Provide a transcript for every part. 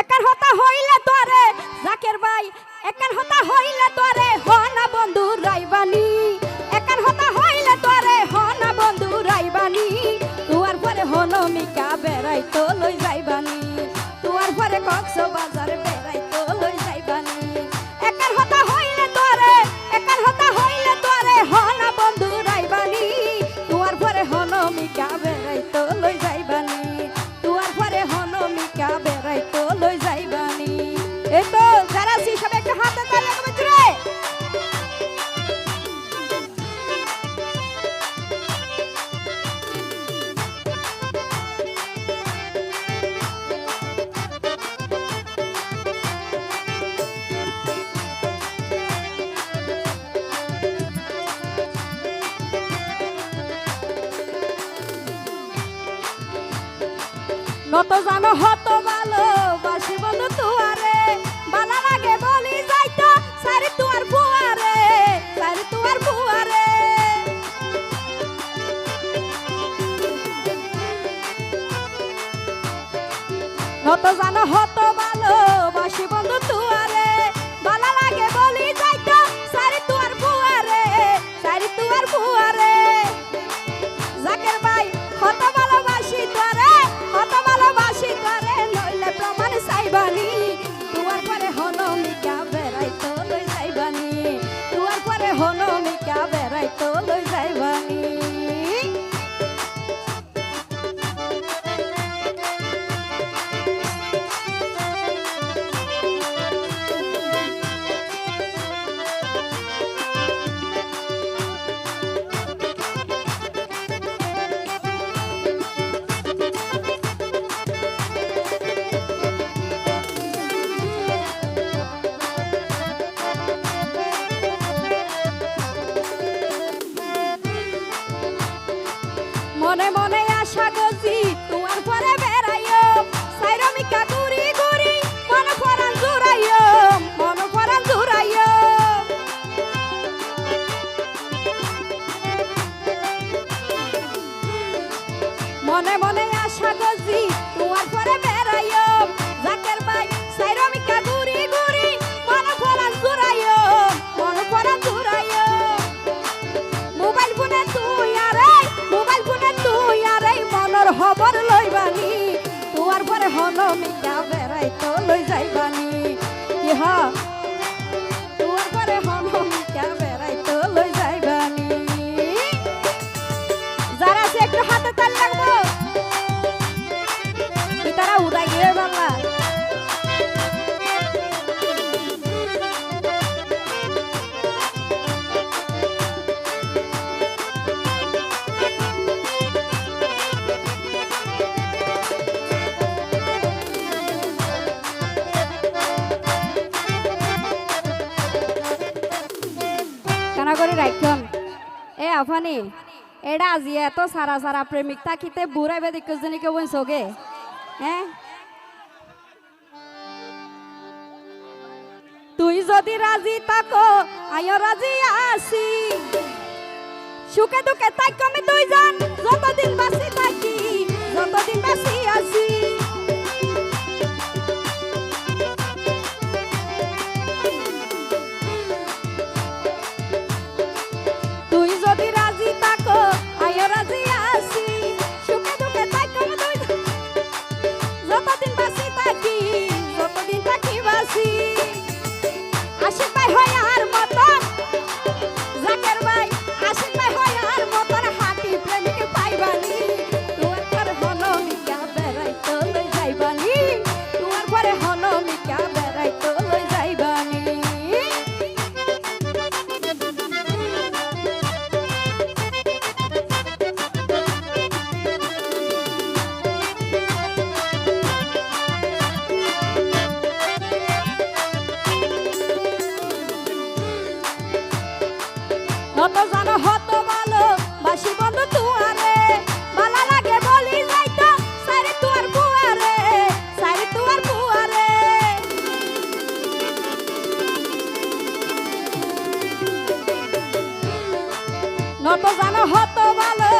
একার হতা হইলে তোরে জাকের ভাই একার হতা হইলে তোরে হনা বন্ধু রাইবানি। নত জানো হত ভালো বাসি বন্ধু তুয়ারে। বালা লাগে বলি যাইতো, সারি তুয়ার বুয়ারে সারি তুয়ার বুয়ারে নত জানো হত ভালো বাসি বন্ধু তুয়ারে। বালা লাগে বলি যাইতো, সারি তুয়ার বুয়ারে সারি তুয়ার বুয়ারে হনমিকা বেড়াইতো লই যাইবানি। মনে মনে mi llavera y ঠিকানা করে রাখুন এ, আফানি এটা আজি এত সারা সারা প্রেমিক থাকিতে বুড়াই বেদি কুজনিকে বই সগে হ্যাঁ তুই যদি রাজি থাকো, আয়ো রাজি আসি সুখে দুঃখে তাই কমে কতজন হত ভালো, বাসি বন্ধু তুয়ারে। ভালো লাগে বলি যাইতো, সারি তুয়ার বুয়ারে, সারি তুয়ার বুয়ারে। নতজন হত ভালো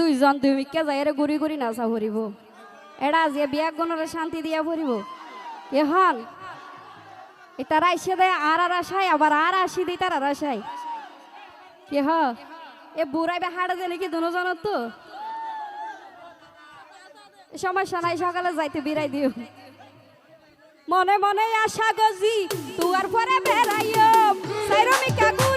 দুইজন দুইমিকে যাই রে ঘুরি ঘুরি নাচা ফুরিব এরা যে বিয়া গণরে শান্তি দিয়া ফুরিব এখন তারা এসে দেয়, আর আর আসায়, আবার আর আসি দেয়, তার আর আসায়। কে হ? এ বুড়াই বা হাড়ে দিলে কি দুজন তো? সমস্যা নাই, সকালে যাইতে বিরাই দিও। মনে মনে আশা গজি তুয়ার পরে বেড়াইও। সাইরমিকা ঘুরি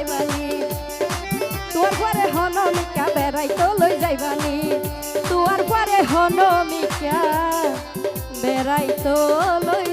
যাইবানি তোর পরে হন মিকা বেড়াই তো লই যাইবানি তোর পরে হন মিকা বেড়াই তো লই